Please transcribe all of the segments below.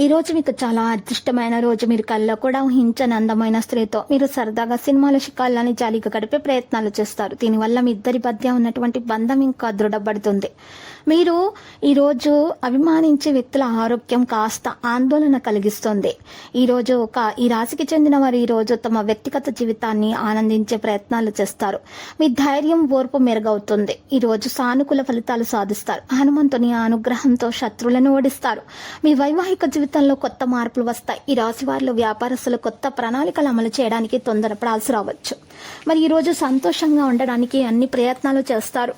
ఈ రోజు మీకు చాలా అదృష్టమైన రోజు. మీరు కళ్ళ కూడా ఊహించని అందమైన స్త్రీతో మీరు సరదాగా సినిమాల శిఖాలని జాలిగా గడిపే ప్రయత్నాలు చేస్తారు. దీనివల్ల మీ ఇద్దరి మధ్య ఉన్నటువంటి బంధం ఇంకా దృఢపడుతుంది. మీరు ఈరోజు అభిమానించే వ్యక్తుల ఆరోగ్యం కాస్త ఆందోళన కలిగిస్తుంది. ఈరోజు ఒక ఈ రాశికి చెందిన వారు ఈరోజు తమ వ్యక్తిగత జీవితాన్ని ఆనందించే ప్రయత్నాలు చేస్తారు. మీ ధైర్యం ఓర్పు మెరుగవుతుంది. ఈరోజు సానుకూల ఫలితాలు సాధిస్తారు. హనుమంతుని అనుగ్రహంతో శత్రువులను ఓడిస్తారు. మీ వైవాహిక జీవితంలో కొత్త మార్పులు వస్తాయి. ఈ రాశి వారిలో వ్యాపారస్తులు కొత్త ప్రణాళికలు అమలు చేయడానికి తొందరపడాల్సి రావచ్చు. మరి ఈరోజు సంతోషంగా ఉండడానికి అన్ని ప్రయత్నాలు చేస్తారు.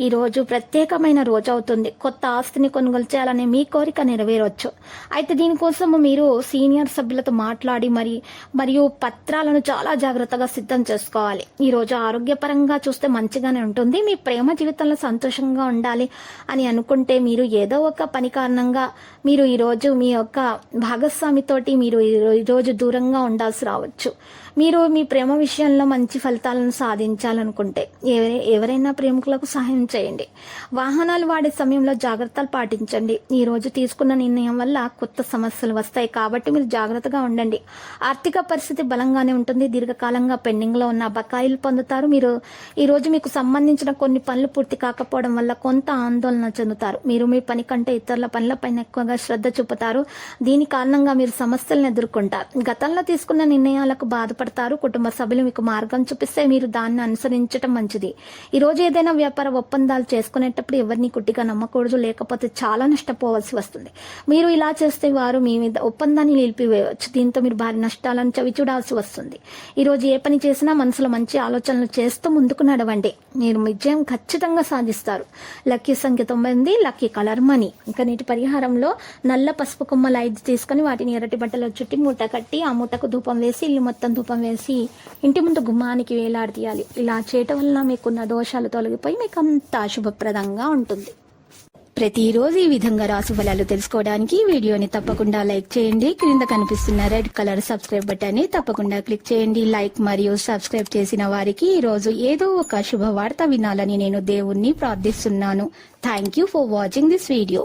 ఈరోజు ప్రత్యేకమైన రోజు అవుతుంది. కొత్త ఆస్తిని కొనుగోలు చేయాలనే మీ కోరిక నెరవేరవచ్చు అయితే దీనికోసం మీరు సీనియర్ సభ్యులతో మాట్లాడి మరి మరియు పత్రాలను చాలా జాగ్రత్తగా సిద్ధం చేసుకోవాలి. ఈ రోజు ఆరోగ్యపరంగా చూస్తే మంచిగానే ఉంటుంది. మీ ప్రేమ జీవితంలో సంతోషంగా ఉండాలి అని అనుకుంటే మీరు ఏదో ఒక పని కారణంగా మీరు ఈరోజు మీ యొక్క భాగస్వామితోటి మీరు ఈ- ఈరోజు దూరంగా ఉండాల్సి రావచ్చు. మీరు మీ ప్రేమ విషయంలో మంచి ఫలితాలను సాధించాలనుకుంటే ఎవరి- ఎవరైనా ప్రేమికులకు సహాయం చేయండి. వాహనాలు వాడే సమయంలో జాగ్రత్తలు పాటించండి. ఈ రోజు తీసుకున్న నిర్ణయం వల్ల కొత్త సమస్యలు వస్తాయి కాబట్టి మీరు జాగ్రత్తగా ఉండండి. ఆర్థిక పరిస్థితి బలంగానే ఉంటుంది. దీర్ఘకాలంగా పెండింగ్లో ఉన్న బకాయిలు పొందుతారు. మీరు ఈ రోజు మీకు సంబంధించిన కొన్ని పనులు పూర్తి కాకపోవడం వల్ల కొంత ఆందోళన చెందుతారు. మీరు మీ పని కంటే ఇతరుల పనులపైన ఎక్కువగా శ్రద్ధ చూపుతారు. దీని కారణంగా మీరు సమస్యలను ఎదుర్కొంటారు. గతంలో తీసుకున్న నిర్ణయాలకు బాధపడతారు. కుటుంబ సభ్యులు మీకు మార్గం చూపిస్తే మీరు దాన్ని అనుసరించడం మంచిది. ఈరోజు ఏదైనా వ్యాపార ఒప్పందాలు చేసుకునేటప్పుడు ఎవరిని కుట్టిగా నమ్మకూడదు లేకపోతే చాలా నష్టపోవాల్సి వస్తుంది. మీరు ఇలా చేస్తే వారు మీ మీద ఒప్పందాన్ని నిలిపివేయవచ్చు. దీంతో మీరు భారీ నష్టాలను చవి చూడాల్సి వస్తుంది ఈరోజు ఏ పని చేసినా మనసులో మంచి ఆలోచనలు చేస్తూ ముందుకు నడవండి. మీరు విజయం ఖచ్చితంగా సాధిస్తారు. లక్కీ సంఖ్య తొంభై ఉంది లక్కీ కలర్ మనీ. ఇంకా నీటి పరిహారంలో నల్ల పసుపు కొమ్మలు ఐదు తీసుకొని వాటిని ఎరటి బట్టలో చుట్టి మూట కట్టి ఆ మూటకు ధూపం వేసి ఇల్లు మొత్తం ధూపం వేసి ఇంటి ముందు గుమ్మానికి వేలాడదీయాలి. ఇలా చేయటం వల్ల మీకున్న దోషాలు తొలగిపోయి మీకు అంతా శుభప్రదంగా ఉంటుంది. ప్రతిరోజు ఈ విధంగా రాసు ఫలాలు తెలుసుకోవడానికి వీడియోని తప్పకుండా లైక్ చేయండి. క్రింద కనిపిస్తున్న రెడ్ కలర్ సబ్స్క్రైబ్ బటన్ని తప్పకుండా క్లిక్ చేయండి. లైక్ మరియు సబ్స్క్రైబ్ చేసిన వారికి ఈ రోజు ఏదో ఒక శుభవార్త వినాలని నేను దేవుణ్ణి ప్రార్థిస్తున్నాను. Thank you for watching this video